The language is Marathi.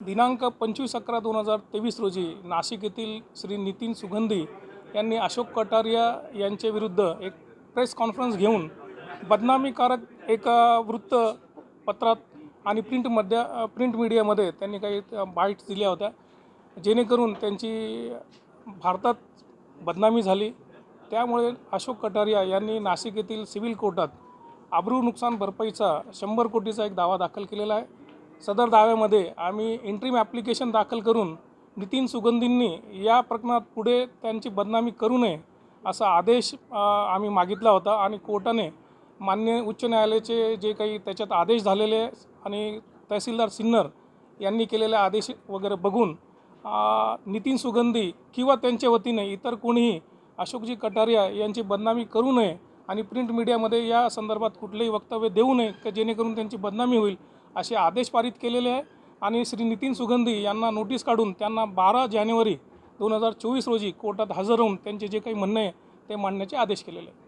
दिनांक पंचवीस अकरा दोन हजार तेवीस रोजी नाशिक येथील श्री नितीन सुगंधी यांनी अशोक कटारिया यांच्या विरुद्ध एक प्रेस कॉन्फरन्स घेऊन बदनामीकारक एक वृत्तपत्रात आणि प्रिंटमध्ये प्रिंट मीडियामध्ये त्यांनी काही बाईट्स दिल्या होत्या. जेणेकरून त्यांची भारतात बदनामी झाली. त्यामुळे अशोक कटारिया यांनी नाशिक येथील सिव्हिल कोर्टात आब्रू नुकसान भरपाईचा शंभर कोटीचा एक दावा दाखल केलेला आहे. सदर दाव्यामध्ये आम्ही इंट्रीम ॲप्लिकेशन दाखल करून नितीन सुगंधींनी या प्रकरणात पुढे त्यांची बदनामी करू नये असा आदेश आम्ही मागितला होता आणि कोर्टाने मान्य उच्च न्यायालयाचे जे काही त्याच्यात आदेश झालेले आणि तहसीलदार सिन्नर यांनी केलेले आदेश वगैरे बघून नितीन सुगंधी किंवा त्यांच्या वतीने इतर कोणीही अशोकजी कटारिया यांची बदनामी करू नये आणि प्रिंट मीडियामध्ये या संदर्भात कुठलेही वक्तव्य देऊ नये का जेणेकरून त्यांची बदनामी होईल असे आदेश पारित केलेले आहे. आणि श्री नितीन सुगंधी यांना नोटीस काढून त्यांना बारा जानेवारी दोन हजार चोवीस रोजी कोर्टात हजर होऊन त्यांचे जे काही म्हणणे आहे ते मांडण्याचे आदेश केलेले आहे